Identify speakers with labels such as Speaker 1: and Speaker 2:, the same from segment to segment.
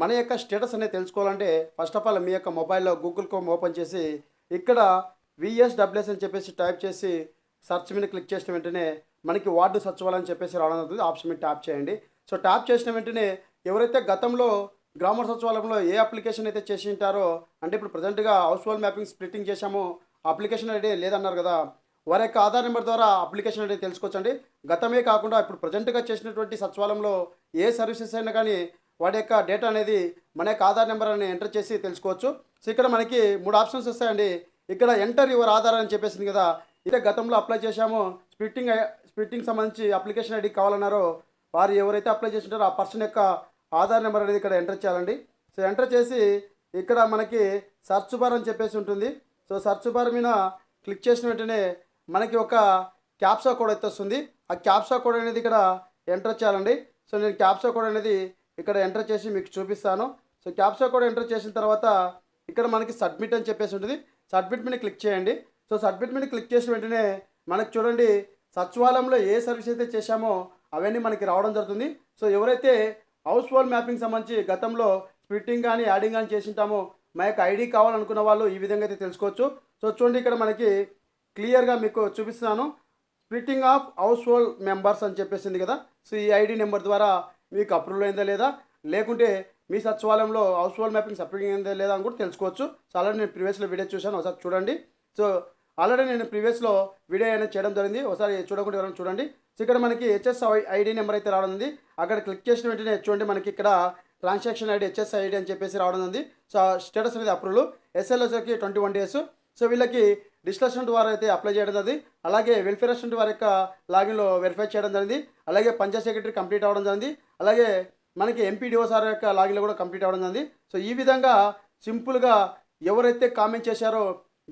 Speaker 1: మన యొక్క స్టేటస్ అనేది తెలుసుకోవాలంటే ఫస్ట్ ఆఫ్ ఆల్ మీ యొక్క మొబైల్లో గూగుల్ కోమ్ ఓపెన్ చేసి ఇక్కడ విఎస్డబ్ల్యూఎస్ అని చెప్పేసి టైప్ చేసి సెర్చ్ మీద క్లిక్ చేసిన వెంటనే మనకి వార్డు సచివాలయం చెప్పేసి రావడం జరుగుతుంది. ఆప్షన్ మీద ట్యాప్ చేయండి. సో ట్యాప్ చేసిన వెంటనే ఎవరైతే గతంలో గ్రామ సచివాలయంలో ఏ అప్లికేషన్ అయితే చేసి ఉంటారో అంటే ఇప్పుడు ప్రజెంట్గా హౌస్ హోల్డ్ మ్యాపింగ్ స్ప్లిట్టింగ్ చేశామో అప్లికేషన్ ఐడి లేదన్నారు కదా వారి యొక్క ఆధార్ నెంబర్ ద్వారా అప్లికేషన్ అనేది తెలుసుకోవచ్చండి. గతమే కాకుండా ఇప్పుడు ప్రజెంట్గా చేసినటువంటి సచివాలయంలో ఏ సర్వీసెస్ అయినా కానీ వాటి యొక్క డేటా అనేది మన యొక్క ఆధార్ నెంబర్ అని ఎంటర్ చేసి తెలుసుకోవచ్చు. సో ఇక్కడ మనకి మూడు ఆప్షన్స్ వస్తాయండి. ఇక్కడ ఎంటర్ యువర్ ఆధార్ అని చెప్పేసింది కదా. ఇదే గతంలో అప్లై చేశామో. స్ప్లిట్టింగ్ స్ప్లిట్టింగ్ సంబంధించి అప్లికేషన్ ఐడి కావాలన్నారో. వారు ఎవరైతే అప్లై చేసింటారో ఆ పర్సన్ యొక్క ఆధార్ నెంబర్ అనేది ఇక్కడ ఎంటర్ చేయాలండి. సో ఎంటర్ చేసి ఇక్కడ మనకి సర్చ్ బార్ అని చెప్పేసి ఉంటుంది. సో సర్చ్ బార్ మీద క్లిక్ చేసిన వెంటనే మనకి ఒక క్యాప్సా కోడ్ అయితే వస్తుంది. ఆ క్యాప్సా కోడ్ అనేది ఇక్కడ ఎంటర్ చేయాలండి. సో నేను క్యాప్సా కోడ్ అనేది ఇక్కడ ఎంటర్ చేసి మీకు చూపిస్తాను. సో క్యాప్సా కోడ్ ఎంటర్ చేసిన తర్వాత ఇక్కడ మనకి సబ్మిట్ అని చెప్పేసి ఉంటుంది. సబ్మిట్ మీద క్లిక్ చేయండి. సో సబ్మిట్ మీద క్లిక్ చేసిన వెంటనే మనకు చూడండి సచివాలయంలో ఏ సర్వీస్ అయితే చేశామో అవన్నీ మనకి రావడం జరుగుతుంది. సో ఎవరైతే హౌస్ హోల్డ్ మ్యాపింగ్ సంబంధించి గతంలో స్ప్లిట్టింగ్ కానీ యాడింగ్ కానీ చేసింటామో మా యొక్క ఐడి కావాలనుకున్న వాళ్ళు ఈ విధంగా అయితే తెలుసుకోవచ్చు. సో చూడండి ఇక్కడ మనకి క్లియర్గా మీకు చూపిస్తున్నాను. Splitting of house hold members అని చెప్పేసింది కదా. సో ఈ ఐడి నెంబర్ ద్వారా మీకు అప్రూవల్ అయిందా లేదా? లేకుంటే మీ సచివాలయంలో హౌస్ హోల్డ్ మ్యాపింగ్ సపరేట్ అయిందా లేదా అని కూడా తెలుసుకోవచ్చు. సో ఆల్రెడీ నేను ప్రీవియస్లో వీడియో చూశాను. ఒకసారి చూడండి. సో ఆల్రెడీ నేను ప్రీవియస్లో వీడియో అనేది చేయడం జరిగింది. ఒకసారి చూడకుండా ఎవరైనా చూడండి. సో ఇక్కడ మనకి హెచ్ఎస్ ఐడి నెంబర్ అయితే రావడం ఉంది. అక్కడ క్లిక్ చేసిన వెంటనే చూడండి. మనకి ఇక్కడ ట్రాన్సాక్షన్ ఐడి హెచ్ఎస్ ఐడి అని చెప్పేసి రావడం ఉంది. సో స్టేటస్ అనేది అప్రూవల్ ఎస్ఎల్ఎస్కి ట్వంటీ వన్ డేస్ సో వీళ్ళకి డిస్కషన్ వారు అయితే అప్లై చేయడం జరిగింది. అలాగే వెల్ఫేర్ అసిస్టెంట్ వారి యొక్క లాగిన్లో వెరిఫై చేయడం జరిగింది. అలాగే పంచాయత్ సెక్రటరీ కంప్లీట్ అవ్వడం జరిగింది. అలాగే మనకి ఎంపీడీఓ సార్ యొక్క లాగిన్లో కూడా కంప్లీట్ అవ్వడం జరిగింది. సో ఈ విధంగా సింపుల్గా ఎవరైతే కామెంట్ చేశారో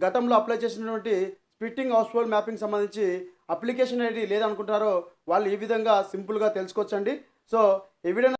Speaker 1: గతంలో అప్లై చేసినటువంటి స్పిట్టింగ్ హౌస్ హోల్డ్ మ్యాపింగ్ సంబంధించి అప్లికేషన్ ఐడి లేదనుకుంటారో వాళ్ళు ఈ విధంగా సింపుల్గా తెలుసుకోవచ్చండి. సో ఈ వీడియో